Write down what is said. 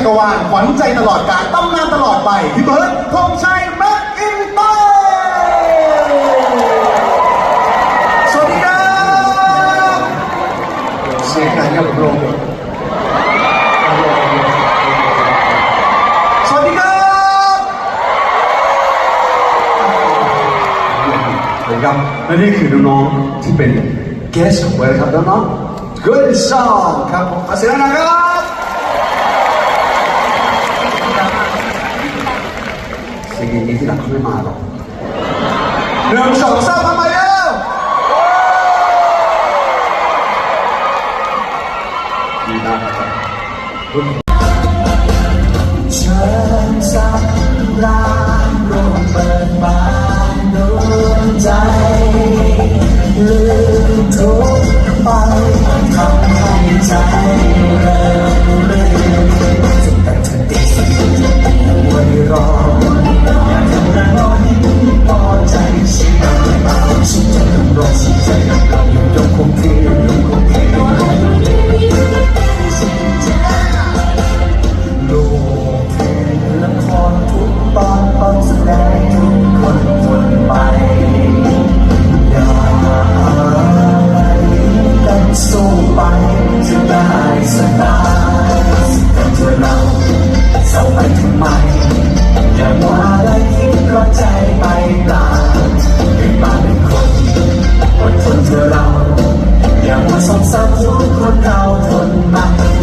จักรวาลขวัญใจตลอดกาลตำนานตลอดไปพี่เบิร์ดธงชัยแม็กอินเตอร์สวัสดีครับเสียงไหนกับโรงสวัสดีครับสวัสดีครับและนี่คือน้องๆที่เป็น guest ของเราครับน้องๆ Good Song ครับผมขอเสียงหนะครับ สิ่งอย่างนี้ที่หลังเขาไม่มาหรอกหนึ่งสองสามทำไมเร็วดีมากครับเชิญสักรานโรงเปิดบานดวงใจลืมทุกไป ยังคงที่ยังคงที่ Cao.